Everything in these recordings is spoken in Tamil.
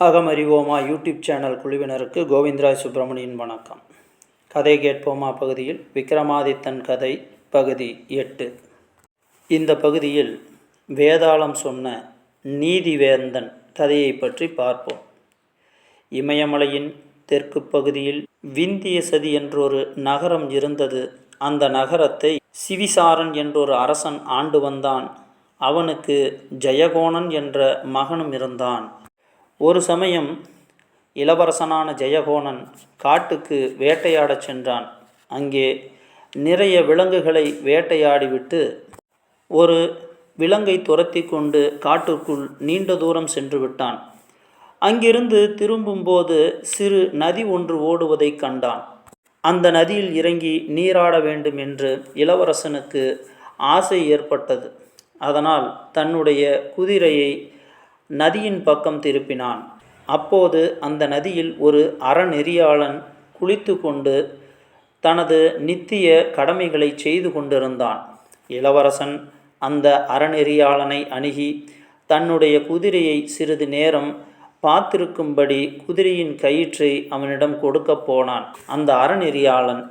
அகமறிவோமா யூடியூப் சேனல் குழுவினருக்கு கோவிந்தராய் சுப்பிரமணியன் வணக்கம். கதை கேட்போமா பகுதியில்? விக்ரமாதித்தன் கதை பகுதி எட்டு. இந்த பகுதியில் வேதாளம் சொன்ன நீதிவேந்தன் கதையை பற்றி பார்ப்போம். இமயமலையின் தெற்கு பகுதியில் விந்திய சதி என்றொரு நகரம் இருந்தது. அந்த நகரத்தை சிவிசாரன் என்றொரு அரசன் ஆண்டு வந்தான். அவனுக்கு ஜெயகோணன் என்ற மகனும் இருந்தான். ஒரு சமயம் இளவரசனான ஜெயகோணன் காட்டுக்கு வேட்டையாடச் சென்றான். அங்கே நிறைய விலங்குகளை வேட்டையாடிவிட்டு ஒரு விலங்கை துரத்தி கொண்டு காட்டுக்குள் நீண்ட தூரம் சென்று விட்டான். அங்கிருந்து திரும்பும்போது சிறு நதி ஒன்று ஓடுவதைக் கண்டான். அந்த நதியில் இறங்கி நீராட வேண்டும் என்று இளவரசனுக்கு ஆசை ஏற்பட்டது. அதனால் தன்னுடைய குதிரையை நதியின் பக்கம் திருப்பினான். அப்போது அந்த நதியில் ஒரு அறநெறியாளன் குளித்து கொண்டு தனது நித்திய கடமைகளை செய்து கொண்டிருந்தான். இளவரசன் அந்த அறநெறியாளனை அணுகி தன்னுடைய குதிரையை சிறிது நேரம் பார்த்திருக்கும்படி குதிரையின் கயிற்றை அவனிடம் கொடுக்கப் போனான். அந்த அறநெறியாளன்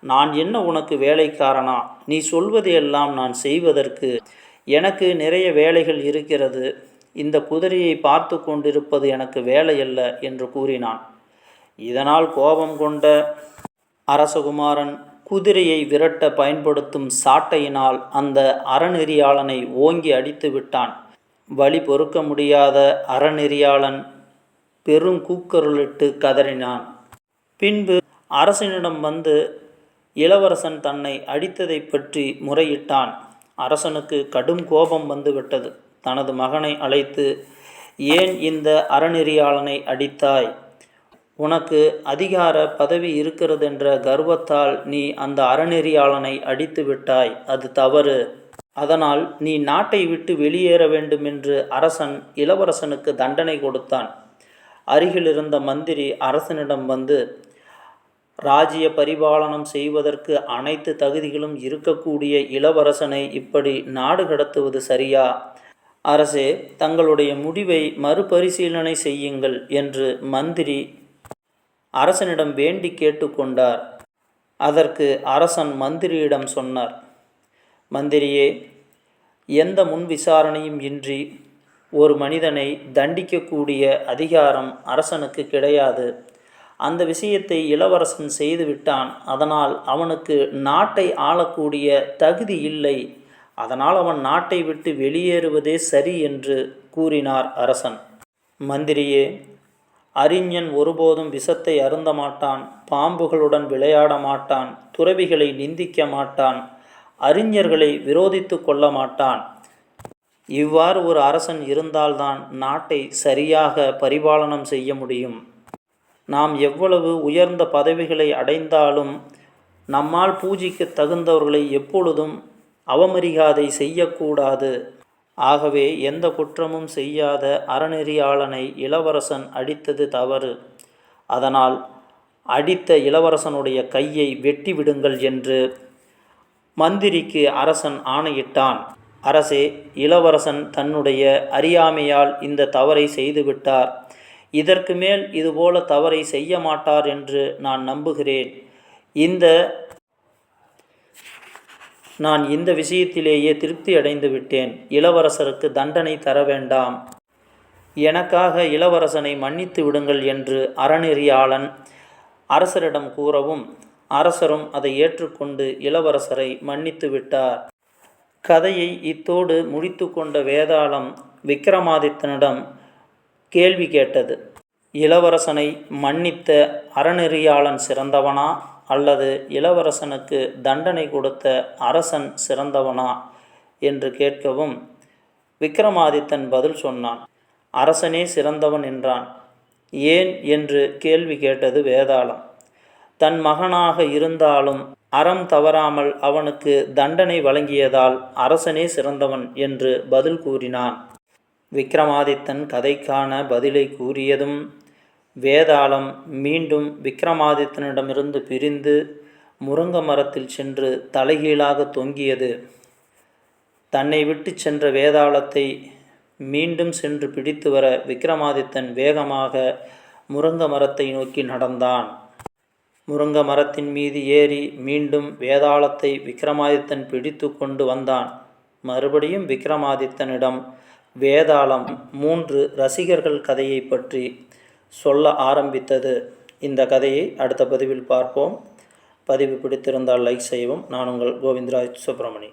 நான் என்ன உனக்கு வேலைக்காரனா? நீ சொல்வதையெல்லாம் நான் செய்வதற்கு எனக்கு நிறைய வேலைகள் இருக்கிறது. இந்த குதிரையை பார்த்து கொண்டிருப்பது எனக்கு வேலையல்ல என்று கூறினான். இதனால் கோபம் கொண்ட அரசகுமாரன் குதிரையை விரட்ட பயன்படுத்தும் சாட்டையினால் அந்த அறநெறியாளனை ஓங்கி அடித்து விட்டான். வழி பொறுக்க முடியாத அறநெறியாளன் பெரும் கூக்கருளிட்டு கதறினான். பின்பு அரசனிடம் வந்து இளவரசன் தன்னை அடித்ததை பற்றி முறையிட்டான். அரசனுக்கு கடும் கோபம் வந்துவிட்டது. தனது மகனை அழைத்து ஏன் இந்த அறநெறியாளனை அடித்தாய்? உனக்கு அதிகார பதவி இருக்கிறதென்ற கர்வத்தால் நீ அந்த அறநெறியாளனை அடித்து விட்டாய். அது தவறு. அதனால் நீ நாட்டை விட்டு வெளியேற வேண்டுமென்று அரசன் இளவரசனுக்கு தண்டனை கொடுத்தான். அருகில் இருந்த மந்திரி அரசனிடம் வந்து ராஜ்ய பரிபாலனம் செய்வதற்கு அனைத்து தகுதிகளும் இருக்கக்கூடிய இளவரசனை இப்படி நாடு கடத்துவது சரியா? அரசே தங்களுடைய முடிவை மறுபரிசீலனை செய்யுங்கள் என்று மந்திரி அரசனிடம் வேண்டி கேட்டுக்கொண்டார். அதற்கு அரசன் மந்திரியிடம் சொன்னார் மந்திரியே எந்த முன் விசாரணையும் இன்றி ஒரு மனிதனை தண்டிக்கக்கூடிய அதிகாரம் அரசனுக்கு கிடையாது. அந்த விஷயத்தை இளவரசன் செய்துவிட்டான் அதனால் அவனுக்கு நாட்டை ஆளக்கூடிய தகுதி இல்லை. அதனால் அவன் நாட்டை விட்டு வெளியேறுவதே சரி என்று கூறினார் அரசன். மந்திரியே அறிஞன் ஒருபோதும் விஷத்தை அருந்த மாட்டான் பாம்புகளுடன் விளையாட மாட்டான் துறவிகளை நிந்திக்க மாட்டான் அறிஞர்களை விரோதித்து கொள்ள மாட்டான். இவ்வாறு ஒரு அரசன் இருந்தால்தான் நாட்டை சரியாக பரிபாலனம் செய்ய முடியும். நாம் எவ்வளவு உயர்ந்த பதவிகளை அடைந்தாலும் நம்மால் பூஜிக்க தகுந்தவர்களை எப்பொழுதும் அவமரியாதை செய்யக்கூடாது. ஆகவே எந்த குற்றமும் செய்யாத அறநெறியாளனை இளவரசன் அடித்தது தவறு. அதனால் அடித்த இளவரசனுடைய கையை வெட்டி விடுங்கள் என்று மந்திரிக்கு அரசன் ஆணையிட்டான். அரசே இளவரசன் தன்னுடைய அறியாமையால் இந்த தவறை செய்துவிட்டார் இதற்கு மேல் இதுபோல தவறை செய்ய மாட்டார் என்று நான் நம்புகிறேன். இந்த நான் இந்த விஷயத்திலேயே திருப்தி அடைந்து விட்டேன். இளவரசருக்கு தண்டனை தர வேண்டாம். எனக்காக இளவரசனை மன்னித்து விடுங்கள் என்று அறநெறியாளன் அரசரிடம் கூறவும் அரசரும் அதை ஏற்றுக்கொண்டு இளவரசரை மன்னித்து விட்டார். கதையை இத்தோடு முடித்து கொண்ட வேதாளம் விக்ரமாதித்தனிடம் கேள்வி கேட்டது. இளவரசனை மன்னித்த அறநெறியாளன் சிறந்தவனா அல்லது இளவரசனுக்கு தண்டனை கொடுத்த அரசன் சிறந்தவனா என்று கேட்கவும் விக்ரமாதித்தன் பதில் சொன்னான். அரசனே சிறந்தவன் என்றான். ஏன்? என்று கேள்வி கேட்டது வேதாளம். தன் மகனாக இருந்தாலும் அறம் தவறாமல் அவனுக்கு தண்டனை வழங்கியதால் அரசனே சிறந்தவன் என்று பதில் கூறினான். விக்ரமாதித்தன் கதைக்கான பதிலை கூறியதும் வேதாளம் மீண்டும் விக்ரமாதித்தனிடமிருந்து பிரிந்து முருங்க மரத்தில் சென்று தலைகீழாக தொங்கியது. தன்னை விட்டு சென்ற வேதாளத்தை மீண்டும் சென்று பிடித்து வர விக்ரமாதித்தன் வேகமாக முருங்க மரத்தை நோக்கி நடந்தான். முருங்க மரத்தின் மீது ஏறி மீண்டும் வேதாளத்தை விக்ரமாதித்தன் பிடித்து கொண்டு வந்தான். மறுபடியும் விக்ரமாதித்தனிடம் வேதாளம் மூன்று ரசிகர்கள் கதையை பற்றி சொல்ல ஆரம்பித்தது. இந்த கதையை அடுத்த பதிவில் பார்ப்போம். பதிவு பிடித்திருந்தால் லைக் செய்யவும். நான் உங்கள் கோவிந்தராஜ் சுப்பிரமணி.